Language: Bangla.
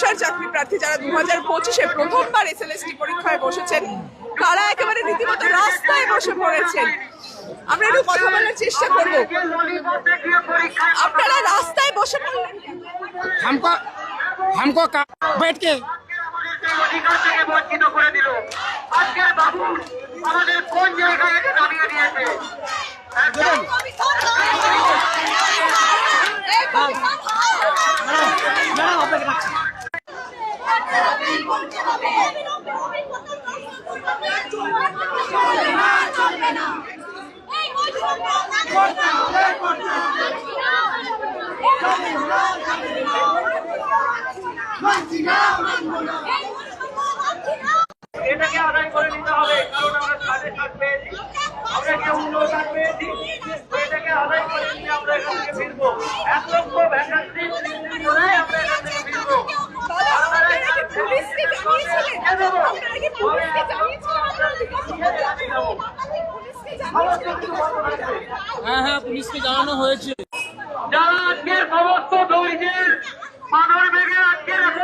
ফ্রেশার চাকরি প্রার্থী যারা দু হাজার পঁচিশে প্রথমবার এসএলএসটি পরীক্ষায় বসেছেন তারা একেবারে রীতিমতো রাস্তায় বসে পড়েছেন আমরা একটু কথা বলার চেষ্টা করব আপনারা রাস্তায় বসে পড়লেন हमको हमको का- बैठ के অধিকার থেকে বঞ্চিত করে দিল আজকের বাবু আমাদের কোন জায়গায় এসে দাঁড়িয়ে দিয়েছে একদম এটাকে আদায় করে নিতে হবে, কারণ আমরা সাড়ে সাত পেয়েছি। আমরা কেউ উন্নত সাত পেয়েছি এটাকে আদায় করে নিয়ে আমরা এখান থেকে ফিরবো এক লক্ষ ভ্যাকান্সি করে আমরা এখান থেকে ফিরবো আপনারা কি পুলিশকে জানিয়েছিলেন আপনারা কি পুলিশকে জানিয়েছিলেন আপনারা পুলিশকে জানিয়েছিলেন হ্যাঁ হ্যাঁ পুলিশকে জানানো হয়েছে। যারা আজকের সমস্ত